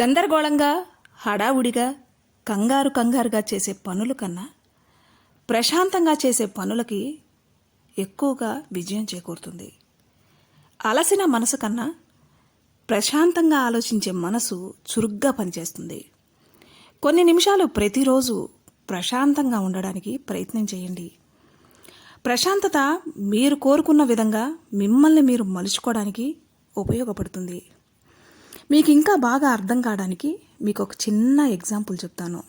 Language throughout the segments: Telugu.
గందరగోళంగా హడావుడిగా కంగారు కంగారుగా చేసే పనుల కన్నా ప్రశాంతంగా చేసే పనులకి ఎక్కువగా విజయం చేకూరుతుంది. అలసిన మనసు కన్నా ప్రశాంతంగా ఆలోచించే మనసు చురుగ్గా పనిచేస్తుంది. కొన్ని నిమిషాలు ప్రతిరోజు ప్రశాంతంగా ఉండడానికి ప్రయత్నం చేయండి. ప్రశాంతత మీరు కోరుకున్న విధంగా మిమ్మల్ని మీరు మలుచుకోవడానికి ఉపయోగపడుతుంది. మీకు ఇంకా బాగా అర్థం కావడానికి మీకు ఒక చిన్న ఎగ్జాంపుల్ చెప్తాను.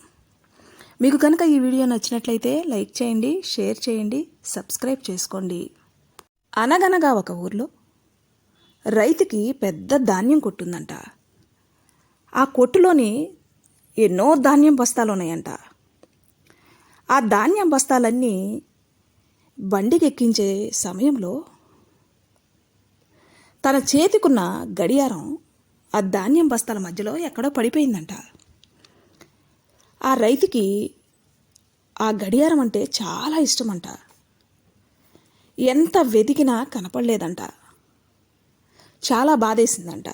మీకు కనుక ఈ వీడియో నచ్చినట్లయితే లైక్ చేయండి షేర్ చేయండి సబ్స్క్రైబ్ చేసుకోండి. అనగనగా ఒక ఊర్లో రైతుకి పెద్ద ధాన్యం కొట్టుందంట. ఆ కొట్టులోని ఎన్నో ధాన్యం బస్తాలు ఉన్నాయంట. ఆ ధాన్యం బస్తాలన్నీ బండికి ఎక్కించే సమయంలో తన చేతికున్న గడియారం ఆ ధాన్యం బస్తాల మధ్యలో ఎక్కడో పడిపోయిందంట. ఆ రైతుకి ఆ గడియారం అంటే చాలా ఇష్టమంట. ఎంత వెతికినా కనపడలేదంట. చాలా బాధేసిందంట.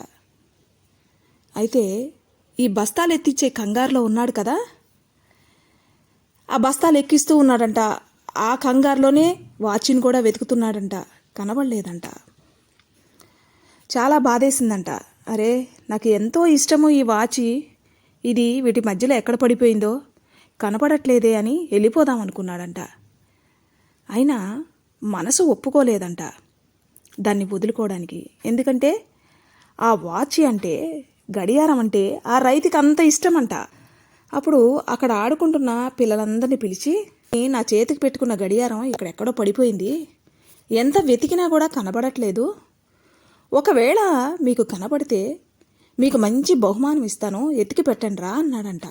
అయితే ఈ బస్తాలు ఎత్తిచ్చే కంగారులో ఉన్నాడు కదా? ఆ బస్తాలు ఎక్కిస్తూ ఉన్నాడంట. ఆ కంగారులోనే వాచిని కూడా వెతుకుతున్నాడంట. కనబడలేదంట. చాలా బాధేసిందంట. అరే నాకు ఎంతో ఇష్టము ఈ వాచి. ఇది వీటి మధ్యలో ఎక్కడ పడిపోయిందో కనపడట్లేదే అని వెళ్ళిపోదాం అనుకున్నాడంట. అయినా మనసు ఒప్పుకోలేదంట దాన్ని వదులుకోవడానికి. ఎందుకంటే ఆ వాచ్ అంటే గడియారం అంటే ఆ రైతుకి అంత ఇష్టమంట. అప్పుడు అక్కడ ఆడుకుంటున్న పిల్లలందరినీ పిలిచి నా చేతికి పెట్టుకున్న గడియారం ఇక్కడెక్కడో పడిపోయింది. ఎంత వెతికినా కూడా కనబడట్లేదు. ఒకవేళ మీకు కనపడితే మీకు మంచి బహుమానం ఇస్తాను ఎతికి పెట్టండి రా అన్నాడంట.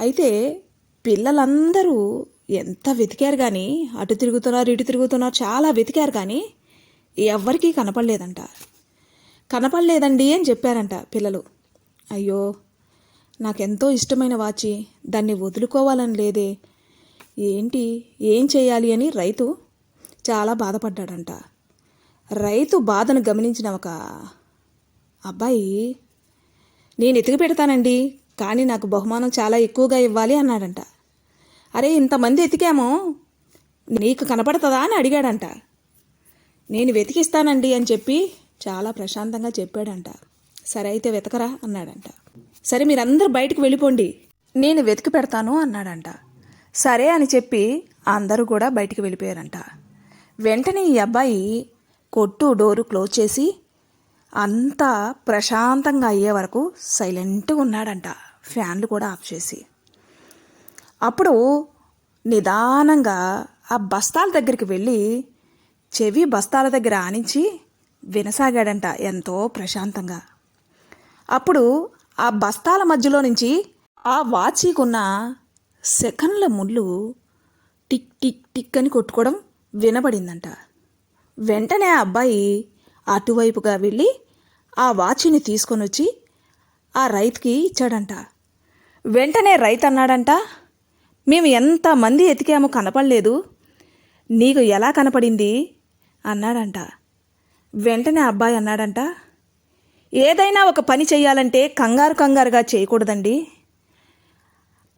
అయితే పిల్లలందరూ ఎంత వెతికారు కానీ అటు తిరుగుతున్నారు ఇటు తిరుగుతున్నారు చాలా వెతికారు కానీ ఎవ్వరికీ కనపడలేదంట. కనపడలేదండి అని చెప్పారంట పిల్లలు. అయ్యో నాకెంతో ఇష్టమైన వాచి దాన్ని వదులుకోవాలని లేదే ఏంటి ఏం చేయాలి అని రైతు చాలా బాధపడ్డాడంట. రైతు బాధను గమనించిన ఒక అబ్బాయి నేను ఎతికి పెడతానండి కానీ నాకు బహుమానం చాలా ఎక్కువగా ఇవ్వాలి అన్నాడంట. అరే ఇంతమంది ఎతికామో నీకు కనపడుతుందా అని అడిగాడంట. నేను వెతికిస్తానండి అని చెప్పి చాలా ప్రశాంతంగా చెప్పాడంట. సరే అయితే వెతకరా అన్నాడంట. సరే మీరందరూ బయటకు వెళ్ళిపోండి నేను వెతికి పెడతాను అన్నాడంట. సరే అని చెప్పి అందరూ కూడా బయటికి వెళ్ళిపోయారంట. వెంటనే ఈ అబ్బాయి కొట్టు డోరు క్లోజ్ చేసి అంతా ప్రశాంతంగా అయ్యే వరకు సైలెంట్గా ఉన్నాడంట. ఫ్యాన్లు కూడా ఆఫ్ చేసి. అప్పుడు నిదానంగా ఆ బస్తాల దగ్గరికి వెళ్ళి చెవి బస్తాల దగ్గర ఆనించి వినసాగాడంట ఎంతో ప్రశాంతంగా. అప్పుడు ఆ బస్తాల మధ్యలో నుంచి ఆ వాచీకున్న సెకండ్ల ముళ్ళు టిక్ టిక్ టిక్ అని కొట్టుకోవడం వినబడిందంట. వెంటనే ఆ అబ్బాయి అటువైపుగా వెళ్ళి ఆ వాచిని తీసుకొని వచ్చి ఆ రైతుకి ఇచ్చాడంట. వెంటనే రైతు అన్నాడంట మేము ఎంతమంది ఎతికామో కనపడలేదు. నీకు ఎలా కనపడింది? అన్నాడంట. వెంటనే అబ్బాయి అన్నాడంట ఏదైనా ఒక పని చేయాలంటే కంగారు కంగారుగా చేయకూడదండి.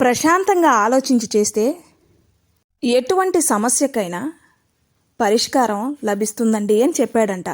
ప్రశాంతంగా ఆలోచించి చేస్తే ఎటువంటి సమస్యకైనా పరిష్కారం లభిస్తుందండి అని చెప్పాడంట.